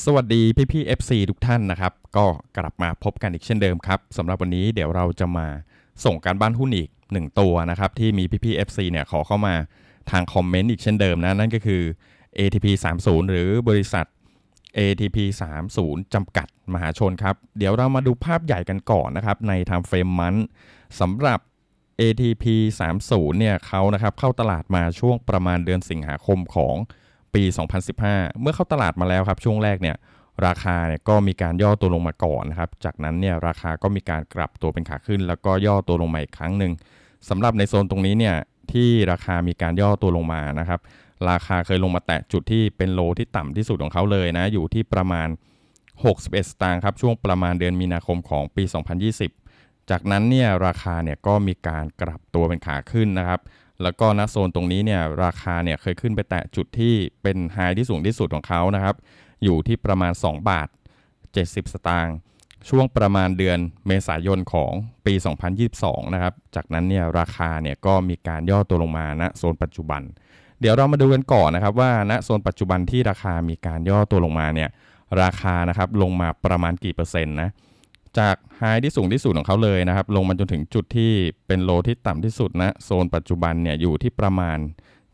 สวัสดีพี่พี่ FC ทุกท่านนะครับ ก็กลับมาพบกันอีกเช่นเดิมครับสำหรับวันนี้เดี๋ยวเราจะมาส่งการบ้านหุ้นอีกหนึ่งตัวนะครับ ที่มีพี่พี่ FC เนี่ยขอเข้ามาทางคอมเมนต์อีกเช่นเดิมนะ นั่นก็คือ ATP 30หรือบริษัท ATP 30จำกัดมหาชนครับ เดี๋ยวเรามาดูภาพใหญ่กันก่อนนะครับ ใน time frame มันสำหรับ ATP 30เนี่ยเขานะครับเข้าตลาดมาช่วงประมาณเดือนสิงหาคมของ ปี 2015 เมื่อเข้าตลาดมาแล้วครับช่วงแรกเนี่ยราคาเนี่ยก็มีการย่อตัวลงมาก่อนนะครับ จากนั้นเนี่ยราคาก็มีการกลับตัวเป็นขาขึ้น แล้วก็ย่อตัวลงมาอีกครั้งหนึ่งสำหรับในโซนตรงนี้เนี่ยที่ราคามีการย่อตัวลงมานะครับ ราคาเคยลงมาแตะจุดที่เป็นโลที่ต่ำที่สุดของเขาเลยนะ อยู่ที่ประมาณ 61 สตางค์ครับช่วงประมาณเดือนมีนาคมของปี 2020 จากนั้นเนี่ยราคาเนี่ยก็มีการกลับตัวเป็นขาขึ้นนะครับ แล้วก็ณโซนตรงนี้เนี่ยราคาเนี่ยเคยขึ้นไปแตะจุดที่เป็นไฮที่สูงที่สุดของเขานะครับ อยู่ที่ประมาณ 2 บาท 70 สตางค์ช่วงประมาณเดือนเมษายนของปี 2022 นะครับ จากนั้นเนี่ยราคาเนี่ยก็มีการย่อตัวลงมาณโซนปัจจุบัน เดี๋ยวเรามาดูกันก่อนนะครับว่าณโซนปัจจุบันที่ราคามีการย่อตัวลงมาเนี่ยราคานะครับลงมาประมาณกี่เปอร์เซ็นต์นะ จากไฮที่สูงที่สุดของเขาเลยนะครับ ลงมาจนถึงจุดที่เป็นโลที่ต่ำที่สุดนะโซนปัจจุบันเนี่ยอยู่ที่ประมาณ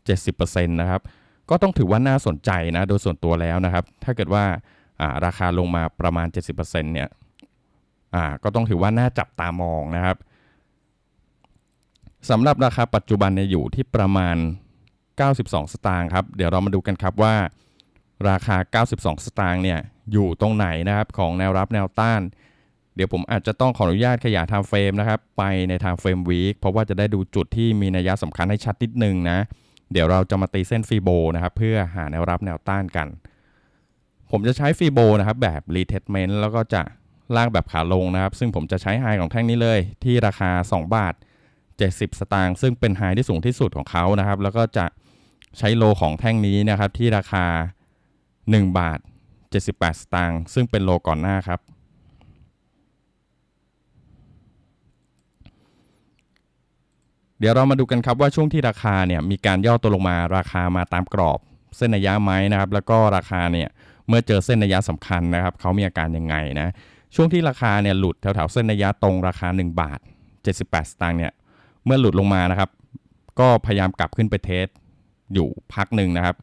70%นะครับ ก็ต้องถือว่าน่าสนใจนะโดยส่วนตัวแล้วนะครับ ถ้าเกิดว่าราคาลงมาประมาณ 70%เนี่ยอ่าก็ต้องถือว่าน่าจับตามองนะครับสำหรับราคาปัจจุบันเนี่ยอยู่ที่ประมาณ 92 สตางค์ครับ เดี๋ยวเรามาดูกันครับว่า ราคา 92 สตางค์เนี่ยอยู่ตรงไหนนะครับของแนวรับแนวต้าน ดี๋ยวผมอาจจะต้องขออนุญาตขยาย time frame นะครับไปใน time frame week เพราะว่าจะได้ดูจุดที่มีนัยสำคัญให้ชัดนิดนึงนะ เดี๋ยวเราจะมาตีเส้นฟีโบนะครับเพื่อหาแนวรับแนวต้านกัน ผมจะใช้ฟีโบนะครับแบบ retestment แล้วก็จะลากแบบขาลงนะครับ ซึ่งผมจะใช้ไฮของแท่งนี้เลยที่ราคา 2 บาท 70 สตางค์ซึ่งเป็นไฮที่สูงที่สุดของเขานะครับ แล้วก็จะใช้โลของแท่งนี้นะครับที่ราคา 1 บาท 78 สตางค์ซึ่งเป็นโลก่อนหน้าครับ เดี๋ยวเรามาดูกันครับว่าช่วงที่ราคาเนี่ยมีการย่อตัวลงมาราคามาตามกรอบ เส้นระยะไหมนะครับแล้วก็ราคาเนี่ยเมื่อเจอเส้นระยะสำคัญนะครับเขามีอาการยังไงนะช่วงที่ราคาเนี่ยหลุดแถวๆเส้นระยะตรงราคา 1 บาท 78 สตางค์เนี่ยเมื่อหลุดลงมานะครับก็พยายามกลับขึ้นไปเทสอยู่พักหนึ่งนะครับ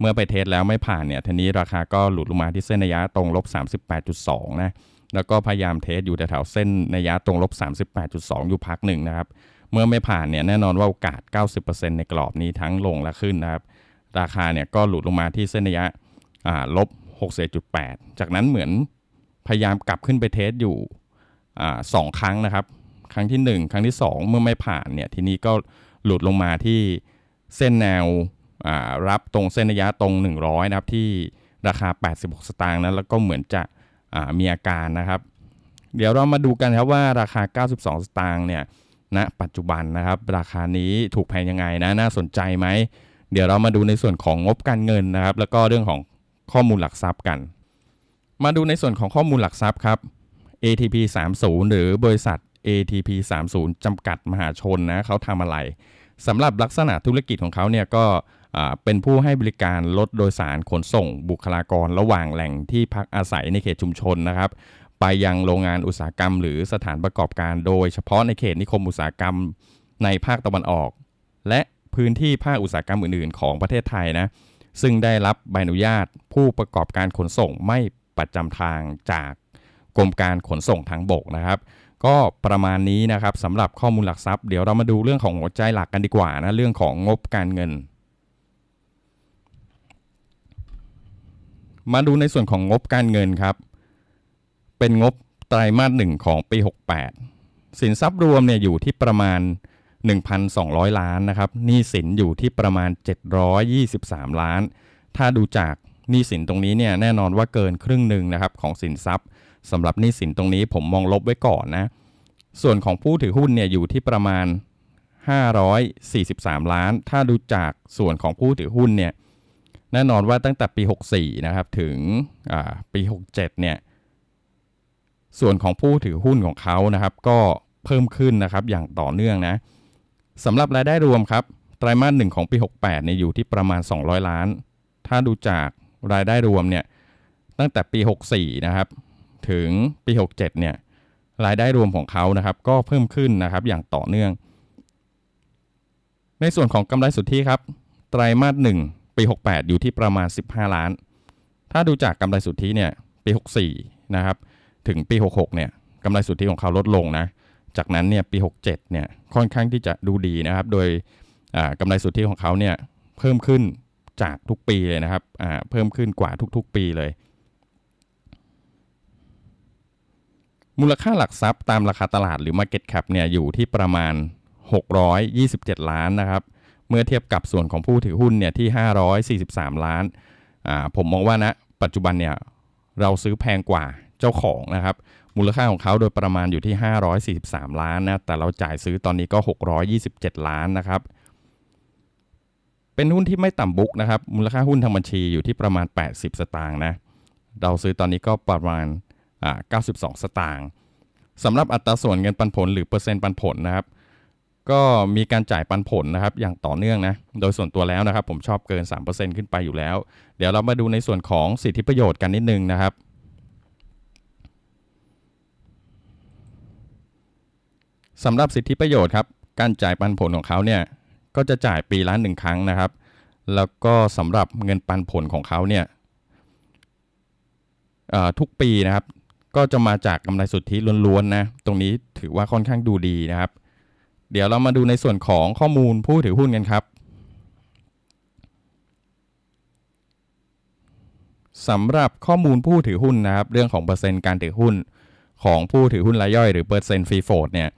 เมื่อไปเทสแล้วไม่ผ่านเนี่ยทีนี้ราคาก็หลุดลงมาที่เส้นระยะตรงลบ38.2นะแล้วก็พยายามเทสอยู่แถวๆเส้นระยะตรงลบ38.2 อยู่พักหนึ่งนะครับ เมื่อไม่ผ่านเนี่ยแน่นอนว่าโอกาส 90%ในกรอบนี้ทั้งลงและขึ้นนะครับ ราคาเนี่ยก็หลุดลงมาที่เส้นระยะอ่าลบ61.8 จากนั้นเหมือนพยายามกลับขึ้นไปเทสอยู่อ่าสองครั้งนะครับ ครั้งที่ 1 ครั้งที่ 2 เมื่อไม่ผ่านเนี่ยทีนี้ก็หลุดลงมาที่เส้นแนวอ่ารับตรงเส้นระยะตรง 100 นะครับที่ราคา 86 สตางค์นั้นแล้วก็เหมือนจะอ่ามีอาการนะครับ เดี๋ยวเรามาดูกันครับว่าราคา 92 สตางค์เนี่ย ณปัจจุบันนะครับ ราคานี้ถูกแพงยังไงนะน่าสนใจไหม เดี๋ยวเรามาดูในส่วนของงบการเงินนะครับ แล้วก็เรื่องของข้อมูลหลักทรัพย์กัน มาดูในส่วนของข้อมูลหลักทรัพย์ครับ ATP 30หรือบริษัท ATP 30จำกัดมหาชนนะเขาทำอะไรสำหรับลักษณะธุรกิจของเขาเนี่ยก็เป็นผู้ให้บริการรถโดยสารขนส่งบุคลากรระหว่างแหล่งที่พักอาศัยในเขตชุมชนนะครับ ไปยังโรงงานอุตสาหกรรม หรือสถานประกอบการ โดยเฉพาะในเขตนิคมอุตสาหกรรมในภาคตะวันออก และพื้นที่ภาคอุตสาหกรรมอื่น ๆ ของประเทศไทยนะซึ่งได้รับใบอนุญาตผู้ประกอบการขนส่งไม่ประจำทางจากกรมการขนส่งทางบกนะครับ ก็ประมาณนี้นะครับสำหรับข้อมูลหลักทรัพย์เดี๋ยวเรามาดูเรื่องของหัวใจหลักกันดีกว่านะเรื่องของงบการเงิน มาดูในส่วนของงบการเงินครับ เป็นงบไตรมาสหนึ่งของปี 68 สินทรัพย์รวมเนี่ยอยู่ที่ประมาณ 1,200 ล้านนะครับหนี้สินอยู่ที่ประมาณ 723 ล้าน ถ้าดูจากหนี้สินตรงนี้เนี่ยแน่นอนว่าเกินครึ่งหนึ่งนะครับของสินทรัพย์สำหรับหนี้สินตรงนี้ผมมองลบไว้ก่อนนะ ส่วนของผู้ถือหุ้นเนี่ยอยู่ที่ประมาณ 543 ล้าน ถ้าดูจากส่วนของผู้ถือหุ้นเนี่ยแน่นอนว่าตั้งแต่ปี 64 นะครับ ถึงปี 67 เนี่ย ส่วนของผู้ถือหุ้นของเขานะครับ ก็เพิ่มขึ้นนะครับอย่างต่อเนื่องนะสำหรับรายได้รวมครับไตรมาสหนึ่งของปี 68เนี่ยอยู่ที่ประมาณ 200 ล้าน ถ้าดูจากรายได้รวมเนี่ยตั้งแต่ปี 64 นะครับ ถึงปี 67 เนี่ยรายได้รวมของเขานะครับ ก็เพิ่มขึ้นนะครับอย่างต่อเนื่อง ในส่วนของกำไรสุทธิครับ ไตรมาส1ปี 68 อยู่ที่ประมาณ 15 ล้าน ถ้าดูจากกำไรสุทธิเนี่ยปี 64 นะครับ ถึงปี 66 เนี่ยกำไรสุทธิของเขาลดลงนะ จากนั้นเนี่ยปี 67 เนี่ยค่อนข้างที่จะดูดีนะครับ โดยอ่ากำไรสุทธิของเขาเนี่ยเพิ่มขึ้นจากทุกปีเลยนะครับอ่าเพิ่มขึ้นกว่าทุกๆ ปีเลย มูลค่าหลักทรัพย์ตามราคาตลาดหรือ Market Cap เนี่ยอยู่ที่ประมาณ 627 ล้านนะครับ เมื่อเทียบกับส่วนของผู้ถือหุ้นเนี่ยที่ 543 ล้านอ่าผมมองว่านะปัจจุบันเนี่ยเราซื้อแพงกว่า จ้าของนะครับ มูลค่าของเขาโดยประมาณอยู่ที่ 543 ล้านนะแต่เราจ่ายซื้อตอนนี้ก็ 627 ล้านนะครับ เป็นหุ้นที่ไม่ต่ำบุกนะครับ มูลค่าหุ้นทางบัญชีอยู่ที่ประมาณ 80 สตางค์นะเราซื้อตอนนี้ก็ประมาณอ่า92 สตางค์สำหรับอัตราส่วนเงินปันผลหรือเปอร์เซ็นต์ปันผลนะครับ ก็มีการจ่ายปันผลนะครับ อย่างต่อเนื่องนะ โดยส่วนตัวแล้วนะครับ ผมชอบเกิน 3%ขึ้นไปอยู่แล้ว เดี๋ยวเรามาดูในส่วนของสิทธิประโยชน์กันนิดนึงนะครับ สำหรับสิทธิประโยชน์ครับ การจ่ายปันผลของเขาเนี่ยก็จะจ่ายปีละหนึ่งครั้งนะครับ แล้วก็สำหรับเงินปันผลของเขาเนี่ยทุกปีนะครับ ก็จะมาจากกำไรสุทธิล้วนๆนะตรงนี้ถือว่าค่อนข้างดูดีนะครับ เดี๋ยวเรามาดูในส่วนของข้อมูลผู้ถือหุ้นกันครับสำหรับข้อมูลผู้ถือหุ้นนะครับ เรื่องของเปอร์เซ็นต์การถือหุ้นของผู้ถือหุ้นรายย่อยหรือเปอร์เซ็นต์ฟรีโฟดเนี่ย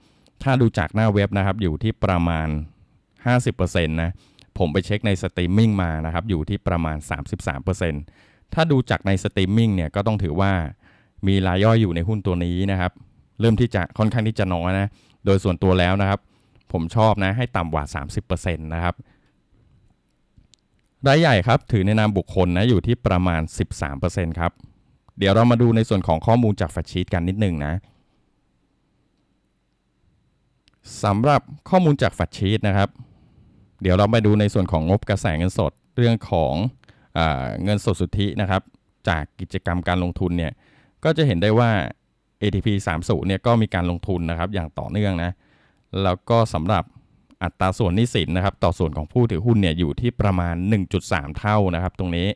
ถ้าดูจากหน้าเว็บนะครับอยู่ที่ประมาณ 50%นะผมไปเช็คในสตรีมมิ่งมานะครับอยู่ที่ประมาณ 33%ถ้าดูจากในสตรีมมิ่งเนี่ยก็ต้องถือว่ามีรายย่อยอยู่ในหุ้นตัวนี้นะครับ เริ่มที่จะค่อนข้างที่จะน้อยนะ โดยส่วนตัวแล้วนะครับ ผมชอบนะให้ต่ำกว่า 30%นะครับรายใหญ่ครับถือในนามบุคคลนะอยู่ที่ประมาณ 13%ครับ เดี๋ยวเรามาดูในส่วนของข้อมูลจากแฟชชีตกันนิดหนึงนะ สำหรับข้อมูลจากแฟชชีตนะครับ เดี๋ยวเรามาดูในส่วนของงบกระแสเงินสดเรื่องของอเงินสดสุทธินะครับ จากกิจกรรมการลงทุนเนี่ยก็จะเห็นได้ว่า ATP 30เนี่ยก็มีการลงทุนนะครับอย่างต่อเนื่องนะแล้วก็สำหรับอัตราส่วนนี้สินนะครับ ต่อส่วนของผู้ถือหุ้นเนี่ยอยู่ที่ประมาณ 1.3 เท่านะครับ ตรงนี้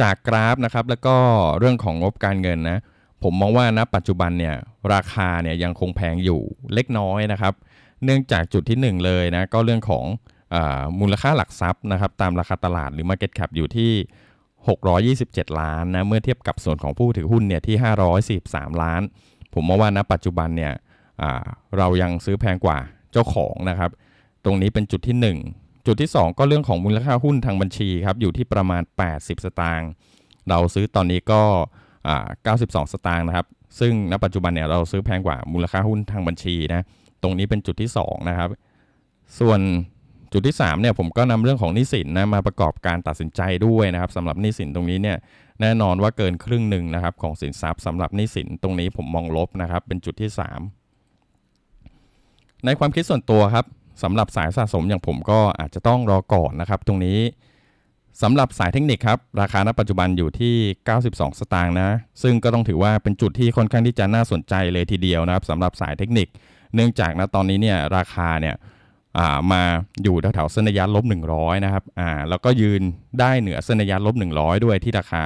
จากกราฟนะครับแล้วก็เรื่องของงบการเงินนะ ผมมองว่าณปัจจุบันเนี่ยราคาเนี่ยยังคงแพงอยู่เล็กน้อยนะครับ เนื่องจากจุดที่ 1 เลยนะก็เรื่องของอมูลค่าหลักทรัพย์นะครับตามราคาตลาดหรือ Market Cap อยู่ที่ 627 ล้านนะเมื่อเทียบกับส่วนของผู้ถือหุ้นเนี่ยที่ 543 ล้าน ผมมองว่าณปัจจุบันเนี่ยเรายังซื้อแพงกว่าเจ้าของนะครับ ตรงนี้เป็นจุดที่ 1 จุดที่ 2 ก็เรื่องของมูลค่าหุ้นทางบัญชีครับอยู่ที่ประมาณ 80 สตางค์เราซื้อตอนนี้ก็ 92 สตางค์นะครับ ซึ่งณปัจจุบันเนี่ยเราซื้อแพงกว่ามูลค่าหุ้นทางบัญชีนะตรงนี้เป็นจุดที่2นะครับ ส่วนจุดที่3เนี่ยผมก็นำเรื่องของนี้สินนะมาประกอบการตัดสินใจด้วยนะครับสำหรับนี้สินตรงนี้เนี่ยแน่นอนว่าเกินครึ่งหนึ่งนะครับของสินทรัพย์สำหรับนี้สินตรงนี้ผมมองลบนะครับเป็นจุดที่ 3 ในความคิดส่วนตัวครับสำหรับสายสะสมอย่างผมก็อาจจะต้องรอก่อนนะครับ ตรงนี้ สำหรับสายเทคนิคครับ ราคาณปัจจุบันอยู่ที่ 92 สตางค์นะ ซึ่งก็ต้องถือว่าเป็นจุดที่ค่อนข้างที่จะน่าสนใจเลยทีเดียวนะครับสำหรับสายเทคนิค เนื่องจากนะตอนนี้เนี่ยราคาเนี่ยอ่ามาอยู่แถวๆเส้นระยะลบ 100 นะครับอ่าแล้วก็ยืนได้เหนือเส้นระยะลบ 100 ด้วยที่ราคา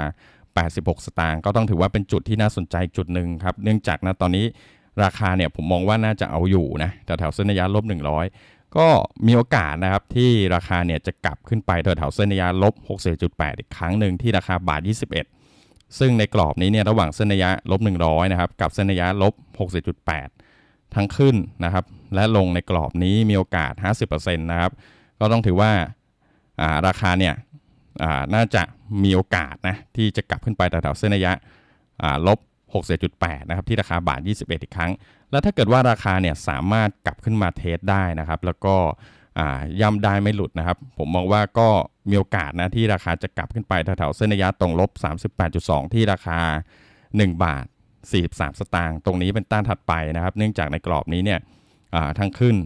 86 สตางค์ก็ต้องถือว่าเป็นจุดที่น่าสนใจจุดหนึ่งครับ เนื่องจากนะตอนนี้ราคาเนี่ยผมมองว่าน่าจะเอาอยู่นะแถวๆเส้นระยะลบ 100 ก็มีโอกาสนะครับที่ราคาเนี่ยจะกลับขึ้นไปแถวๆเส้นระยะลบ60.8 อีกครั้งหนึ่งที่ราคาบาท 21 ซึ่งในกรอบนี้เนี่ยระหว่างเส้นระยะลบ100นะครับกับเส้นระยะลบ60.8 ทั้งขึ้นนะครับและลงในกรอบนี้มีโอกาส 50%นะครับก็ต้องถือว่าราคาเนี่ยน่าจะมีโอกาสนะที่จะกลับขึ้นไปแถวๆเส้นระยะลบ 60.8นะครับที่ราคาบาท 21 อีกครั้ง แล้วถ้าเกิดว่าราคาเนี่ยสามารถกลับขึ้นมาเทสได้นะครับ แล้วก็ย่ำได้ไม่หลุดนะครับ ผมมองว่าก็มีโอกาสนะที่ราคาจะกลับขึ้นไปแถวๆเส้นระยะตรงลบ 38.2 ที่ราคา 1 บาท 43 สตางค์ตรงนี้เป็นต้านถัดไปนะครับ เนื่องจากในกรอบนี้เนี่ยทั้งขึ้น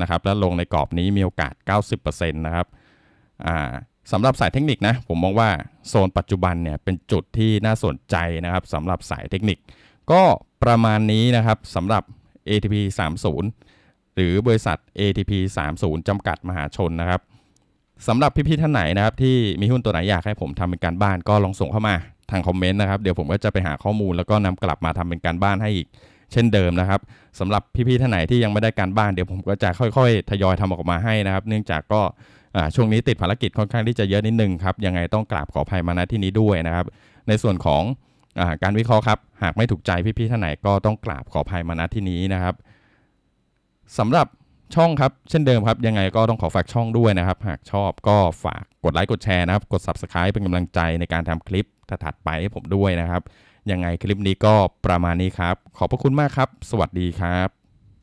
นะครับ แล้วลงในกรอบนี้มีโอกาส 90%นะครับ สำหรับสายเทคนิคนะผมมองว่าโซนปัจจุบันเนี่ยเป็นจุดที่น่าสนใจนะครับสำหรับสายเทคนิค ก็ประมาณนี้นะครับสำหรับ ATP 30หรือบริษัท ATP 30จำกัดมหาชนนะครับสำหรับพี่ๆท่านไหนนะครับที่มีหุ้นตัวไหนอยากให้ผมทำเป็นการบ้านก็ลองส่งเข้ามาทางคอมเมนต์นะครับเดี๋ยวผมก็จะไปหาข้อมูลแล้วก็นำกลับมาทำเป็นการบ้านให้อีกเช่นเดิมนะครับสำหรับพี่ๆท่านไหนที่ยังไม่ได้การบ้านเดี๋ยวผมก็จะค่อยๆ ทยอยทำออกมาให้นะครับ เนื่องจากก็ ช่วงนี้ติดภารกิจค่อนข้างที่จะเยอะนิดนึงครับ ยังไงต้องกราบขออภัยมาณที่นี้ด้วยนะครับ ในส่วนของอการวิเคราะห์ครับ หากไม่ถูกใจพี่ๆท่านไหนก็ต้องกราบขออภัยมาณที่นี้นะครับสำหรับช่องครับ เช่นเดิมครับ ยังไงก็ต้องขอฝากช่องด้วยนะครับ หากชอบก็ฝากกดไลค์กดแชร์นะครับ กด Subscribe เป็นกำลังใจในการทำคลิปถัดไปให้ผมด้วยนะครับ ยังไงคลิปนี้ก็ประมาณนี้ครับ ขอบพระคุณมากครับ สวัสดีครับ